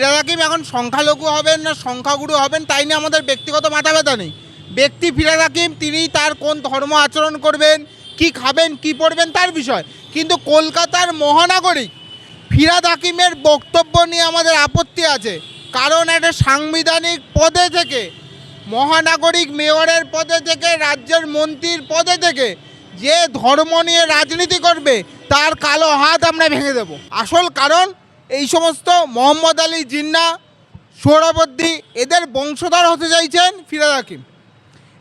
ফিরাদ হাকিম এখন সংখ্যালঘু হবেন না সংখ্যাগুরু হবেন, তাই নিয়ে আমাদের ব্যক্তিগত মাথা ব্যথা নেই। ব্যক্তি ফিরাদ হাকিম তিনি তার কোন ধর্ম আচরণ করবেন, কি খাবেন, কি পড়বেন তার বিষয়। কিন্তু কলকাতার মহানাগরিক ফিরাদ হাকিমের বক্তব্য নিয়ে আমাদের আপত্তি আছে। কারণ একটা সাংবিধানিক পদে থেকে, মহানাগরিক মেয়রের পদে থেকে, রাজ্যের মন্ত্রীর পদে থেকে, যে ধর্ম নিয়ে রাজনীতি করবে, তার কালো হাত আমরা ভেঙে দেব। আসল কারণ এই সমস্ত মোহাম্মদ আলী জিন্না সোহরাবর্দী এদের বংশধর হতে চাইছেন ফিরাদ হাকিম।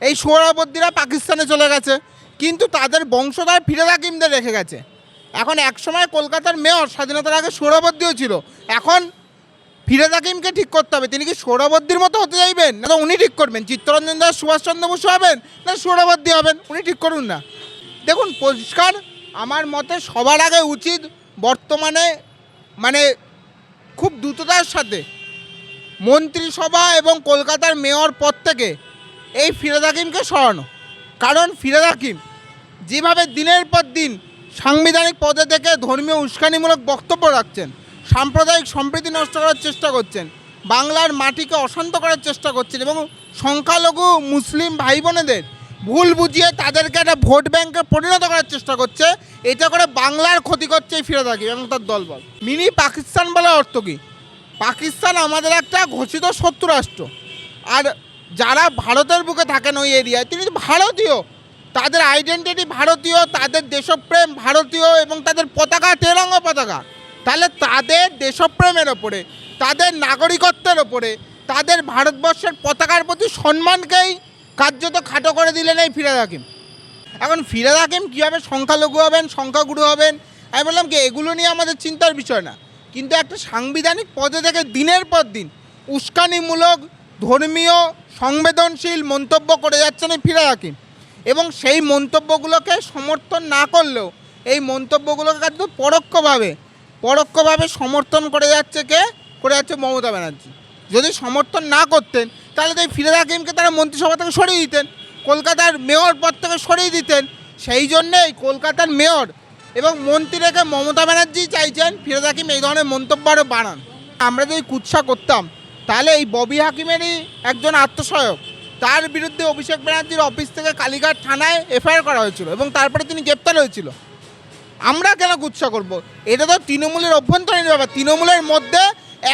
এই সোহরাবর্দীরা পাকিস্তানে চলে গেছে, কিন্তু তাদের বংশধর ফিরাদ হাকিমদের রেখে গেছে। এখন একসময় কলকাতার মেয়র স্বাধীনতার আগে সোহরাবর্দীও ছিল, এখন ফিরাদ হাকিমকে ঠিক করতে হবে। তিনি কি সোহরাবর্দীর মতো হতে চাইবেন, না তো উনি ঠিক করবেন? চিত্তরঞ্জন দাস, সুভাষচন্দ্র বসু হবেন, না সোহরাবর্দী হবেন? উনি ঠিক করুন না। দেখুন, পরিষ্কার, আমার মতে সবার আগে উচিত বর্তমানে মানে খুব দ্রুততার সাথে মন্ত্রিসভা এবং কলকাতার মেয়র পদ থেকে এই ফিরাদ হাকিমকে সরানো। কারণ ফিরাদ হাকিম যেভাবে দিনের পর দিন সাংবিধানিক পদে থেকে ধর্মীয় উস্কানিমূলক বক্তব্য রাখছেন, সাম্প্রদায়িক সম্প্রীতি নষ্ট করার চেষ্টা করছেন, বাংলার মাটিকে অশান্ত করার চেষ্টা করছেন এবং সংখ্যালঘু মুসলিম ভাই বোনেদের ভুল বুঝিয়ে তাদেরকে একটা ভোট ব্যাংকে পরিণত করার চেষ্টা করছে। এটা করে বাংলার ক্ষতি করছে এই ফিরাদ হাকিম এবং তার দলবল। মিনি পাকিস্তান বলার অর্থ কী? পাকিস্তান আমাদের একটা ঘোষিত শত্রু রাষ্ট্র। আর যারা ভারতের বুকে থাকেন ওই এরিয়ায়, তিনি ভারতীয়। তাদের আইডেন্টিটি ভারতীয়, তাদের দেশপ্রেম ভারতীয় এবং তাদের পতাকা তেরঙ্গ পতাকা। তাহলে তাদের দেশপ্রেমের ওপরে, তাদের নাগরিকত্বের ওপরে, তাদের ভারতবর্ষের পতাকার প্রতি সম্মানকেই কার্যত খাটো করে দিলেন এই ফিরাদ হাকিম। এখন ফিরাদ হাকিম কীভাবে সংখ্যালঘু হবেন, সংখ্যাগুরু হবেন? আমি বললাম কি, এগুলো নিয়ে আমাদের চিন্তার বিষয় না। কিন্তু একটা সাংবিধানিক পদে থেকে দিনের পর দিন উস্কানিমূলক, ধর্মীয়, সংবেদনশীল মন্তব্য করে যাচ্ছেন এই ফিরাদ হাকিম। এবং সেই মন্তব্যগুলোকে সমর্থন না করলেও এই মন্তব্যগুলোকে কিন্তু পরোক্ষভাবে পরোক্ষভাবে সমর্থন করে যাচ্ছে কে? করে যাচ্ছে মমতা ব্যানার্জি। যদি সমর্থন না করতেন তাহলে তো এই হাকিমকে তারা মন্ত্রিসভা থেকে সরিয়ে দিতেন, কলকাতার মেয়র পদ থেকে সরিয়ে দিতেন। সেই জন্যেই কলকাতার মেয়র এবং মন্ত্রী রেখে মমতা ব্যানার্জি চাইছেন ফিরাদ হাকিম এই ধরনের মন্তব্য আরও বাড়ান। আমরা যদি কুৎসা করতাম, তাহলে এই ববি হাকিমেরই একজন আত্মসহায়ক। তার বিরুদ্ধে অভিষেক ব্যানার্জির অফিস থেকে কালীঘাট থানায় এফআইআর করা হয়েছিল এবং তারপরে তিনি গ্রেপ্তার হয়েছিল। আমরা কেন গুচ্ছা করব? এটা তো তৃণমূলের অভ্যন্তরীণ ব্যাপার। তৃণমূলের মধ্যে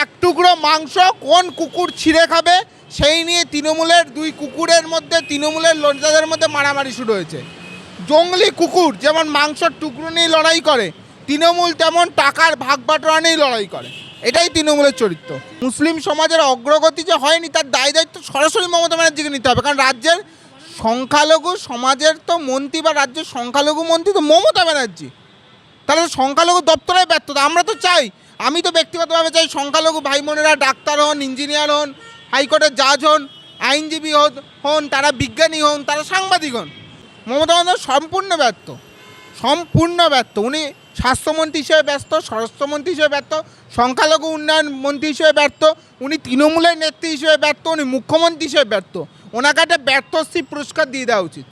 এক টুকরো মাংস কোন কুকুর ছিঁড়ে খাবে সেই নিয়ে তৃণমূলের দুই কুকুরের মধ্যে, তৃণমূলের লোকজাদের মধ্যে মারামারি শুরু হয়েছে। জঙ্গলি কুকুর যেমন মাংসর টুকরো নিয়ে লড়াই করে, তৃণমূল তেমন টাকার ভাগ বাটোয়ারা নিয়েই লড়াই করে। এটাই তৃণমূলের চরিত্র। মুসলিম সমাজের অগ্রগতি যে হয়নি, তার দায় দায়িত্ব সরাসরি মমতা ব্যানার্জিকে নিতে হবে। কারণ রাজ্যের সংখ্যালঘু সমাজের তো মন্ত্রী বা রাজ্যের সংখ্যালঘু মন্ত্রী তো মমতা ব্যানার্জি। তাহলে সংখ্যালঘু দপ্তরের ব্যর্থতা আমরা তো চাই, আমি তো ব্যক্তিগতভাবে চাই সংখ্যালঘু ভাই বোনেরা ডাক্তার হন, ইঞ্জিনিয়ার হন হাইকোর্টের জাজ হন, আইনজীবী হন তারা বিজ্ঞানী হন, তারা সাংবাদিক হন। মমতা বন্দ্যোপাধ্যায় সম্পূর্ণ ব্যর্থ সম্পূর্ণ ব্যর্থ। উনি স্বাস্থ্যমন্ত্রী হিসেবে ব্যস্ত স্বরাষ্ট্রমন্ত্রী হিসেবে ব্যর্থ, সংখ্যালঘু উন্নয়ন মন্ত্রী হিসেবে ব্যর্থ, উনি তৃণমূলের নেত্রী হিসেবে ব্যর্থ, উনি মুখ্যমন্ত্রী হিসেবে ব্যর্থ। ওনাকে একটা ব্যর্থশ্রী পুরস্কার দিয়ে দেওয়া উচিত।